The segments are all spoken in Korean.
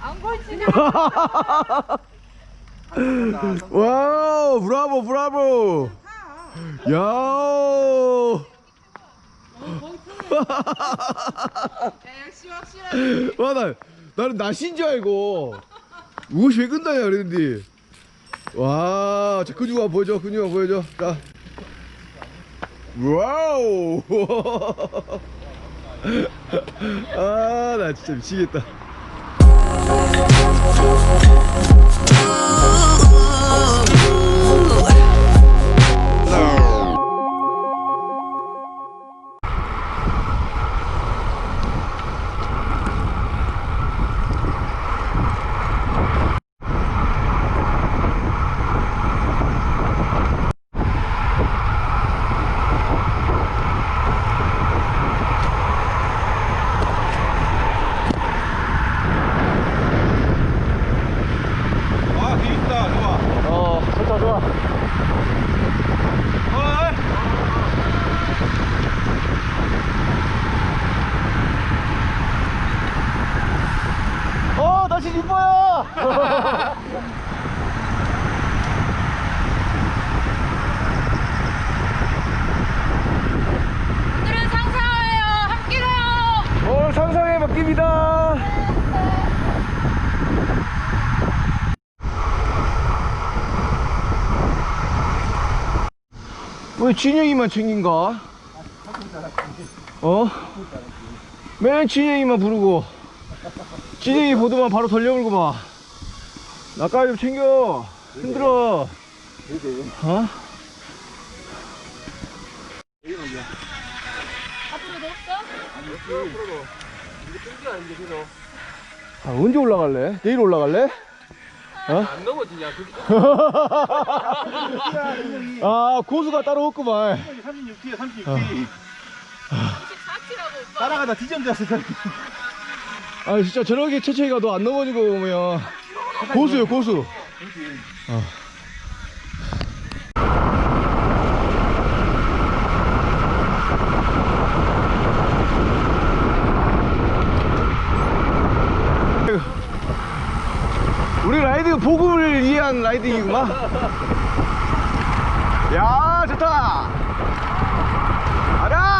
안 걸치냐? 와우 브라보 브라보 야 야, 역시 확실하네. 와, 나, 나는 낚시인 줄 알고. 무엇이 왜 끝나냐, 그랬는데. 와, 자, 근육아 보여줘, 근육아 보여줘. 자. 와우! 아, 나 진짜 미치겠다. Thank you. 좋다, 좋아. 어이. 어, 날씨 이뻐요! 오늘은 상사예요. 함께 가요. 오늘 상상에 맡깁니다. 왜 진영이만 챙긴가? 어? 맨 진영이만 부르고 진영이 보더만 바로 돌려물고 봐 나까지 좀 챙겨 힘들어 어? 아, 언제 올라갈래? 내일 올라갈래? 어? 안 넘어지냐 그게? 아 고수가 따로 없구만. 36T야 36T 34T라고 오빠. 따라가다 뒤점졌어 아 진짜 저렇게 천천히 가도 안 넘어진 거 보면. 고수요 고수. 어. 우리 라이드 위한 라이딩이구만. 야 좋다 가자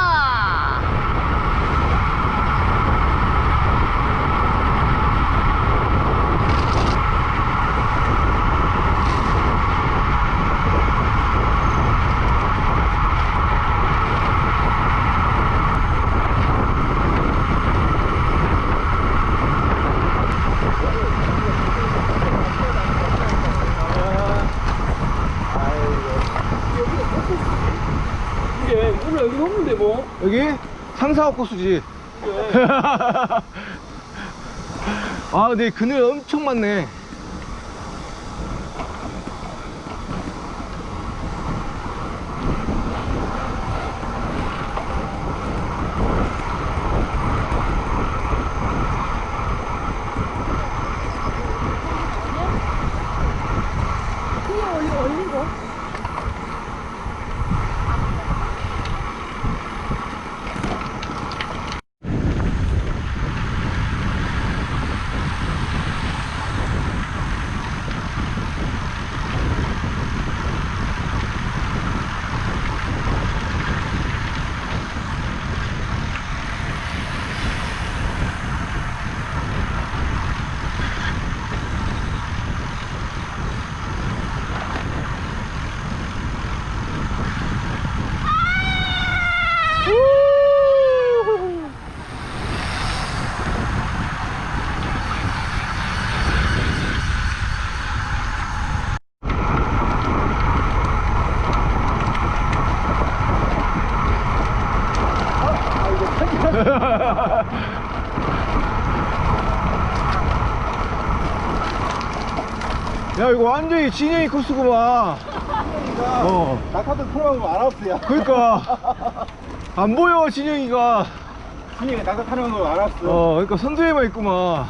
이게 원래 여기 없는데 뭐 여기 상사업 코스지. 아, 근데 그늘 엄청 많네. 야, 이거 완전히 진영이 코스구만. 어. 낙하도 통하고 알았어요 그러니까 안 보여 진영이가. 분명히 낙하 타는 거 알았어 어, 그러니까 선두에만 있구만.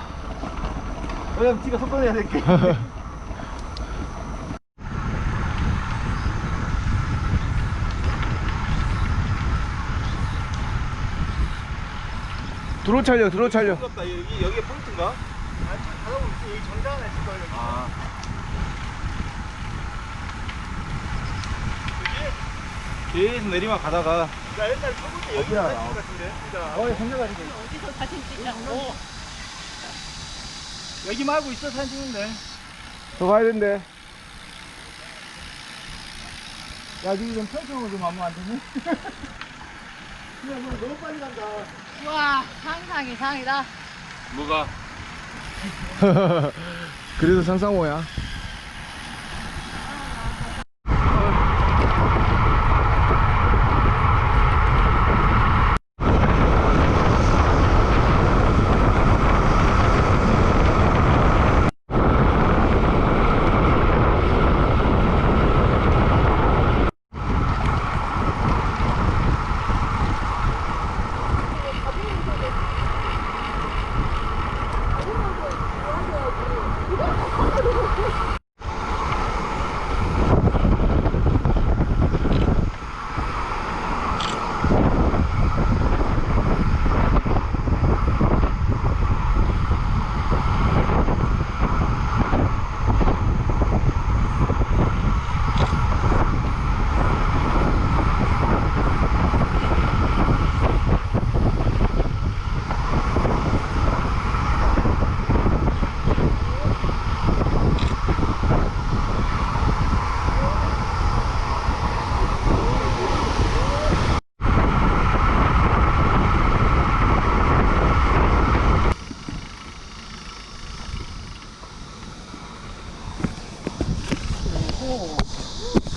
그냥 지가 속도 내야 될게 들어 찰려, 들어 찰려. 무섭다 여기 여기에 포인트인가? 아. 계속 내리막 가다가 어디야 나와 어 성자가 지금 어디서 사진 찍냐고. 여기 말고 있어 사진 찍는데 더 가야 된대. 야 니좀 천천히 좀 하면 안 되니? 그냥 너 너무 빨리 간다 와, 상상 이상이다. 뭐가? 그래도 상상호야.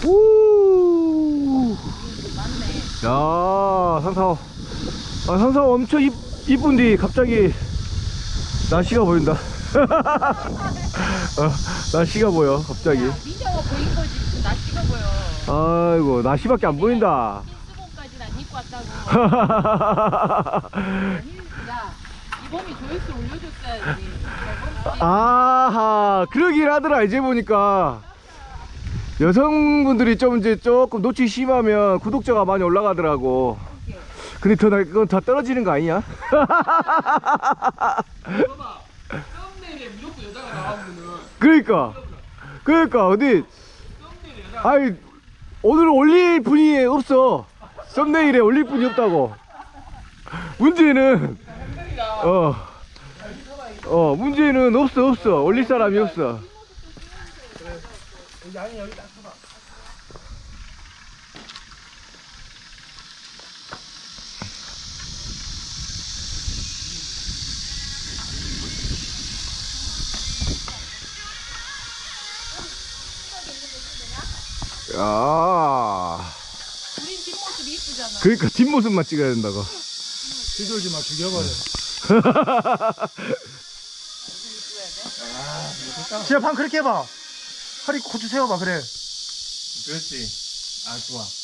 우. 야, 상사호. 아, 상사호 엄청 이, 이쁜디 갑자기 날씨가 보인다. 어, 날씨가 보여, 갑자기. 민정아 보인 거지. 그 날씨가 보여. 아이고, 날씨밖에 안 보인다. 흰수건까지는 안 입고 왔다고. 야, 이 몸이 조회수 올려줬어야지. 아하, 그러긴 하더라, 이제 보니까. 여성분들이 좀 이제 조금 노출이 심하면 구독자가 많이 올라가더라고. 근데 더, 나- 그건 더 떨어지는 거 아니냐? 그러니까. 그러니까, 어디. 아니, 오늘 올릴 분이 없어. 썸네일에 올릴 분이 없다고. 문제는, 어, 어, 문제는 없어, 없어. 올릴 사람이 없어. 야, 우린 뒷모습이 이쁘잖아. 그러니까 뒷모습만 찍어야 된다고. 뒤돌지 마 죽여버려. 지아 방 그렇게 해봐 허리 고추 세워봐 그래. 그렇지. 아 좋아